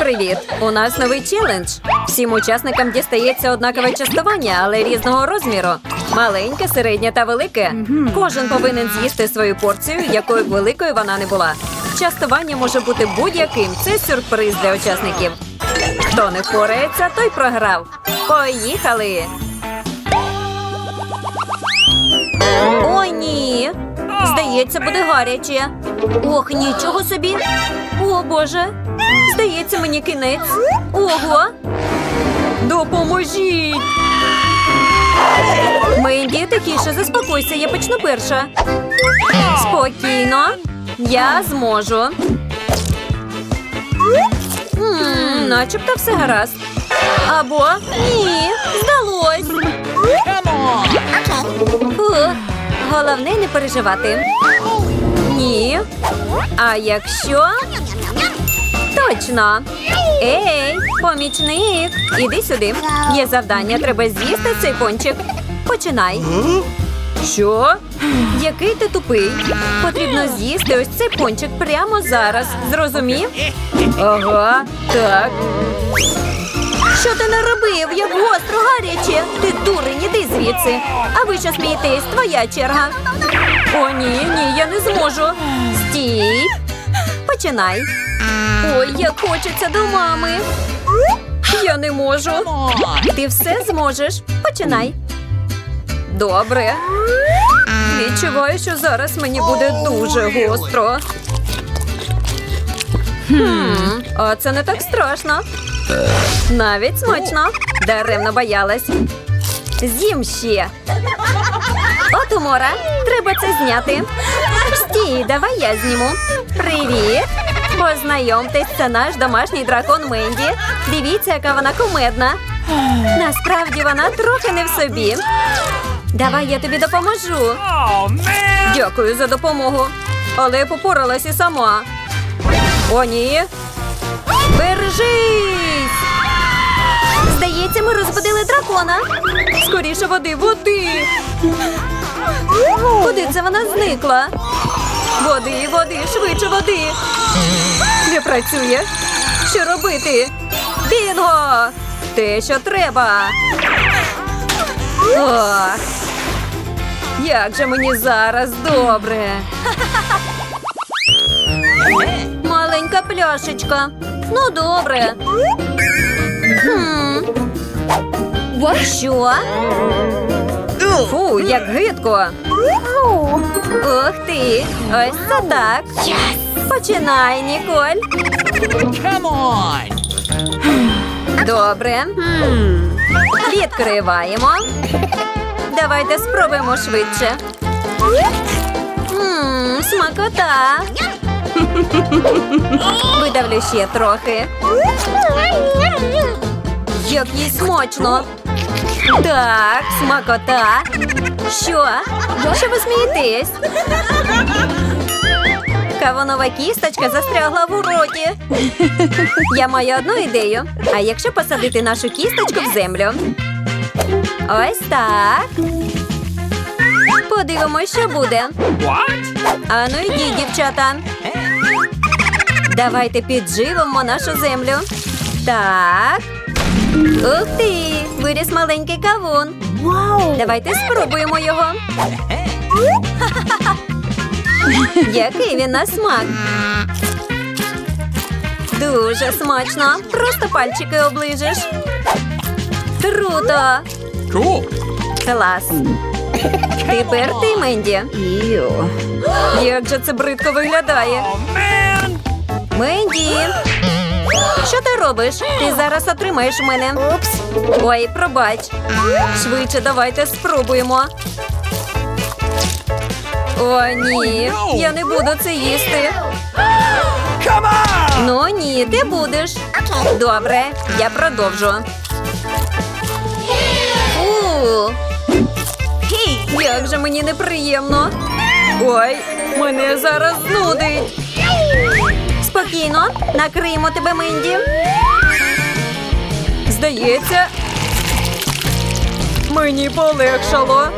привіт! У нас новий челендж. Всім учасникам дістається однакове частування, але різного розміру. Маленьке, середнє та велике. Кожен повинен з'їсти свою порцію, якою б великою вона не була. Частування може бути будь-яким. Це сюрприз для учасників. Хто не впорається, той програв. Поїхали! О, ні. Здається, буде гаряче. Ох, нічого собі. О, Боже. Здається, мені кінець. Ого. Допоможіть. Менді, тихіше, заспокойся, я почну перша. Спокійно. Я зможу. М, начебто все гаразд. Або ні, здалось. Головне не переживати. Ні. А якщо. Точно. Ей, помічник, іди сюди. Є завдання, треба з'їсти цей пончик. Починай. Що? Який ти тупий? Потрібно з'їсти ось цей пончик прямо зараз. Зрозумів? Ага, так. Що ти наробив? Як гостро гаряче. Ти дурень, іди звідси. А ви що смієтесь? Твоя черга. О, ні, ні, я не зможу. Стій. Починай. Ой, як хочеться до мами. Я не можу. Ти все зможеш. Починай. Добре. Відчуваю, що зараз мені буде дуже гостро. Хм, а це не так страшно. Навіть смачно. Даремно боялась. З'їм ще. От умора. Треба це зняти. Стій, давай я зніму. Привіт. Познайомтесь, це наш домашній дракон Менді. Дивіться, яка вона кумедна. Насправді вона трохи не в собі. Давай я тобі допоможу. Дякую за допомогу. Але я попоралась сама. О, ні. Бережись! Здається, ми розбудили дракона. Скоріше води, води. Куди це вона зникла? Води, води, швидше води. Не працює. Що робити? Бінго! Те, що треба. Ох. Як же мені зараз добре. Маленька пляшечка. Ну, добре. Що? Фу, як гидко. Ух ти. Ось це так. Починай, Ніколь. Come on! Добре. Відкриваємо. Давайте спробуємо швидше. Ммм, смакота. Видавлю ще трохи. Як їй смачно. Так, смакота. Що? Що ви смієтесь? Кавунова кісточка застрягла в роті. Я маю одну ідею. А якщо посадити нашу кісточку в землю? Ось так. Подивимось, що буде. What? Ану йдіть, дівчата. Давайте підживимо нашу землю. Так. Ух ти! Виріс маленький кавун. Давайте спробуємо його. Який він на смак. Дуже смачно. Просто пальчики оближеш. Круто! Cool. Клас. Тепер ти, Менді. Як же це бридко виглядає. Oh! Менді! Що ти робиш? Ти зараз отримаєш мене. Упс. Ой, пробач. Швидше давайте спробуємо. О, ні. Я не буду це їсти. Ну ні, ти будеш. Добре, я продовжу. Фу. Як же мені неприємно. Ой, мене зараз знудить. Спокійно, накриємо тебе, Менді. Здається, мені полегшало.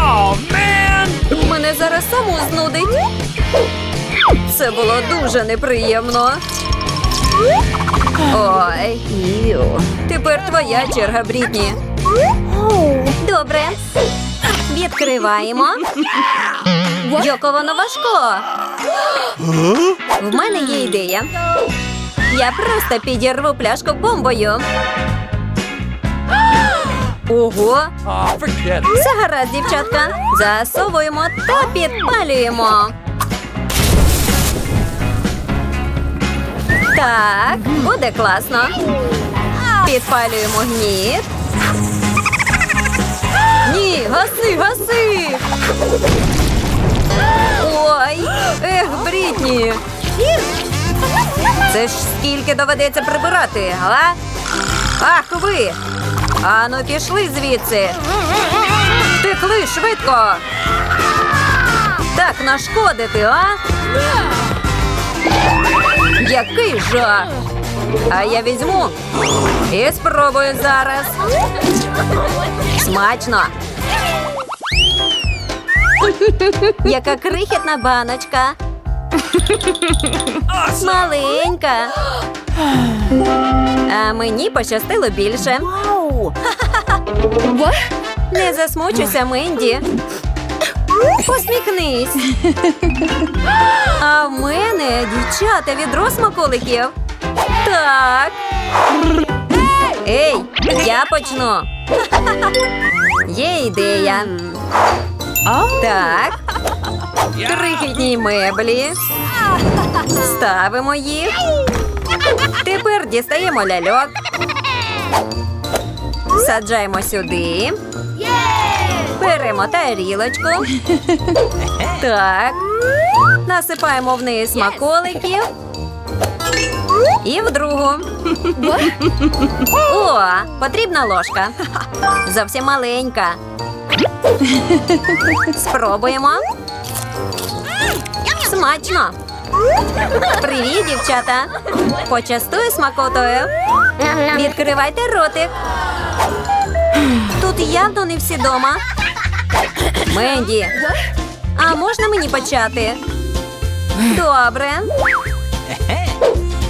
Oh man! Мене зараз саму знудить. Це було дуже неприємно. Ой. Тепер твоя черга, Брітні. Добре. Відкриваємо. Яке воно важко. В мене є ідея. Я просто підірву пляшку бомбою. Ого, все гаразд, дівчатка. Засовуємо та підпалюємо. Так, буде класно. Підпалюємо гніт. Ні, гаси, гаси. Ой, ех, Брітні. Це ж скільки доведеться прибирати, а? Ах ви! Ану, пішли звідси. Втекли швидко. Так нашкодити, а? Який жах! А я візьму і спробую зараз. Смачно. Яка крихітна баночка. Маленька. А мені пощастило більше. Не засмучуйся, Менді. Посміхнись. А в мене дівчата відро смаколиків. Так. Ей, я почну. Є ідея. Так. Крихітні меблі. Ставимо їх. Тепер дістаємо ляльок. Саджаємо сюди. Беремо тарілочку. Так. Насипаємо в неї смаколиків. І в другу. О, потрібна ложка. Зовсім маленька. Спробуємо. Смачно. Привіт, дівчата. Почастую смакотою. Відкривайте ротик. Тут явно не всі дома. Менді, а можна мені почати? Добре.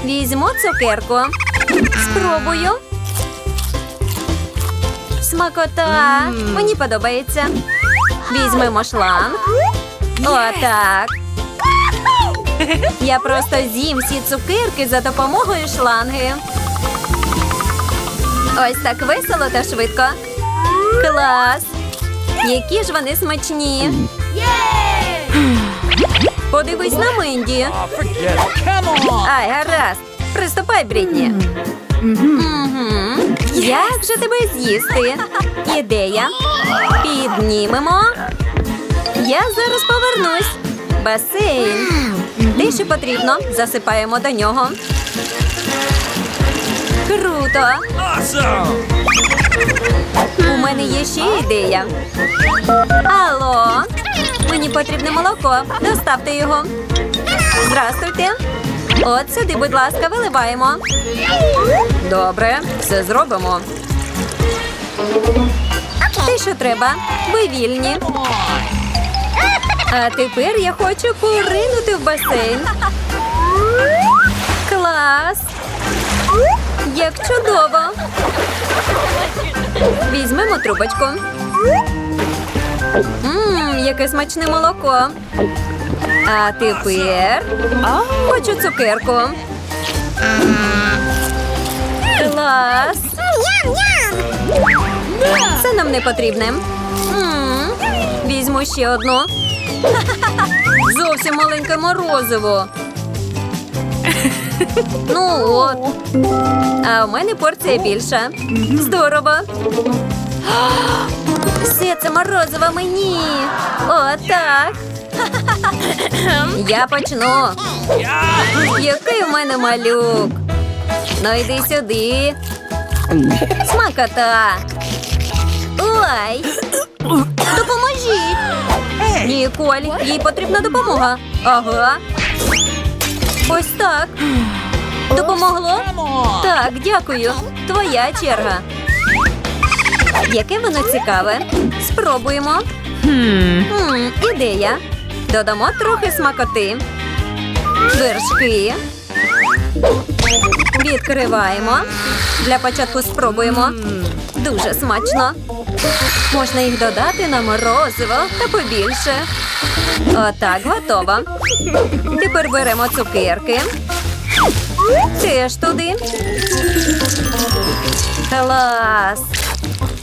Візьму цукерку. Спробую. Смакота. Мені подобається. Візьмемо шланг. Отак. Я просто з'їм всі цукерки за допомогою шланги. Ось так весело та швидко. Клас! Які ж вони смачні. Подивись на Менді. Ай, гаразд. Приступай, Брітні. Як же тебе з'їсти? Ідея. Піднімемо. Я зараз повернусь. Басейн. Те, що потрібно, засипаємо до нього. Круто! У мене є ще ідея. Алло, мені потрібне молоко. Доставте його. Здрастуйте. От сюди, будь ласка, виливаємо. Добре, все зробимо. Те, що треба. Ви вільні. А тепер я хочу поринути в басейн. Клас! Як чудово! Візьмемо трубочку. Ммм, яке смачне молоко. А тепер хочу цукерку. Клас. Це нам не потрібне. Візьму ще одну. Зовсім маленьке морозиво. Ну от. А у мене порція більша. Здорово. Все це морозиво мені. О, так. Я почну. Який у мене малюк. Ну йди сюди. Смакота. Ой. Допоможіть. Ніколь, їй потрібна допомога. Ага. Ось так. Допомогло? Так, дякую. Твоя черга. Яке воно цікаве. Спробуємо. М, ідея. Додамо трохи смакоти. Вершки. Відкриваємо. Для початку спробуємо. Дуже смачно. Можна їх додати на морозиво та побільше. Отак, готово. Тепер беремо цукерки. Теж туди. Клас.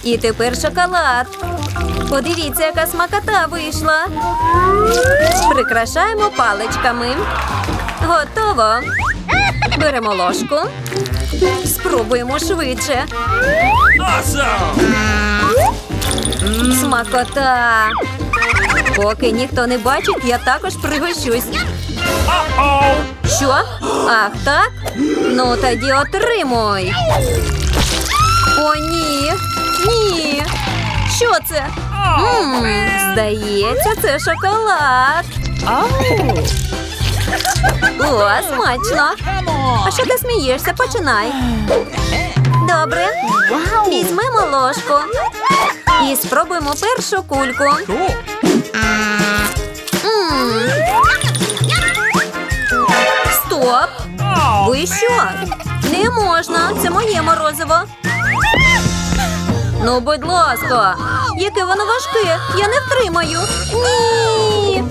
І тепер шоколад. Подивіться, яка смакота вийшла. Прикрашаємо паличками. Готово. Беремо ложку. Спробуємо швидше. Смакота. Поки ніхто не бачить, я також пригощусь. Що? Ах, так? Ну тоді отримуй. О, ні. Ні. Що це? Здається, це шоколад. О, смачно. А що ти смієшся? Починай. Добре. Візьмемо ложку і спробуємо першу кульку. Стоп! Ви що? Не можна, це моє морозиво. Ну, будь ласка, яке воно важке, я не втримаю. Ні.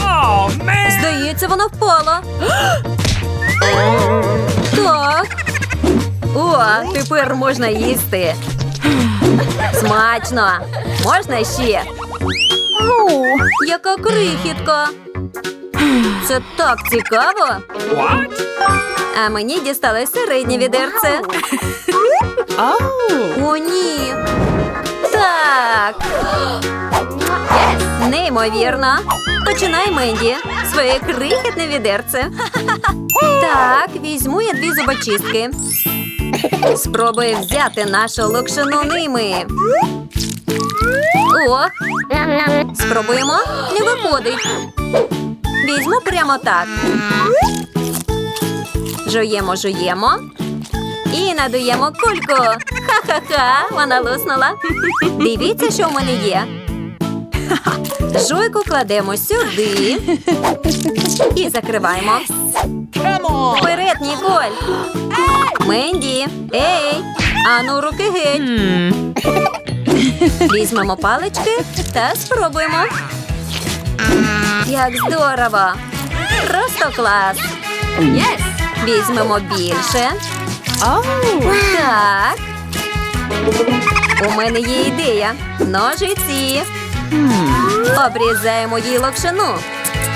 oh! Здається, воно впало. Так. О, тепер можна їсти. Смачно. Можна ще? Яка крихітка. Це так цікаво. What? А мені дісталось середнє відерце. О, ні. Так. Неймовірно. Починай, Менді. Своє крихітне відерце. Так, візьму я дві зубочистки. Спробую взяти нашу локшину ними. О, спробуємо. Не виходить. Візьму прямо так. Жуємо, жуємо. І надуємо кульку. Ха-ха-ха, вона луснула. Дивіться, що в мене є. Жуйку кладемо сюди. І закриваємо. Вперед, Ніколь. Менді. Ей. Ану, руки геть. Візьмемо палички та спробуємо. Як здорово! Просто клас! Візьмемо більше. Так. У мене є ідея. Ножиці. Обрізаємо їй локшину.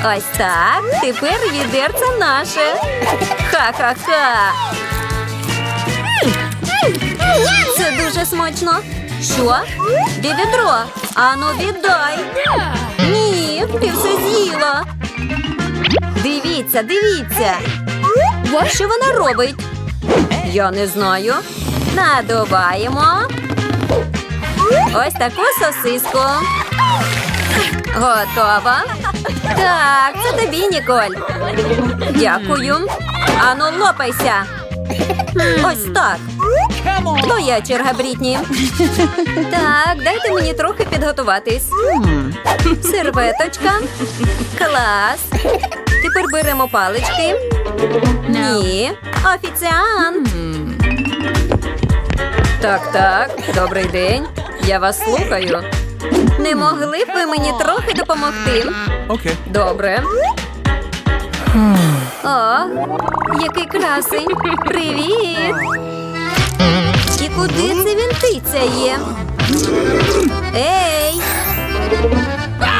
Ось так. Тепер відерце наше. Ха-ха-ха. Це дуже смачно. Що? Де відро? Ану, віддай. Ні, ти все з'їла. Дивіться, дивіться. Що вона робить? Я не знаю. Надуваємо. Ось таку сосиску. Готова. Так, це тобі, Ніколь. Дякую. Ану, лопайся. Ось так. Твоя черга, Брітні. Так, дайте мені трохи підготуватись. Серветочка. Клас. Тепер беремо палички. Ні. Офіціант. Так, так. Добрий день. Я вас слухаю. Не могли б ви мені трохи допомогти? Okay. Добре. О, який красень. Привіт. І куди це він тицяє? Ей.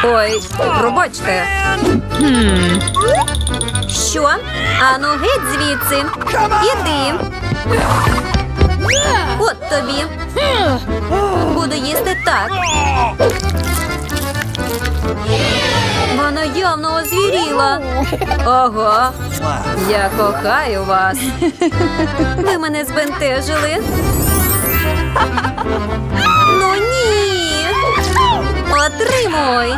Ой, пробачте. Що? Ану, геть звідси. Іди. От тобі. Буду їсти так. Вона явно озвіріла. Ого, я кохаю вас. Ви мене збентежили. Ну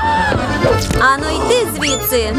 Ану йди звідси.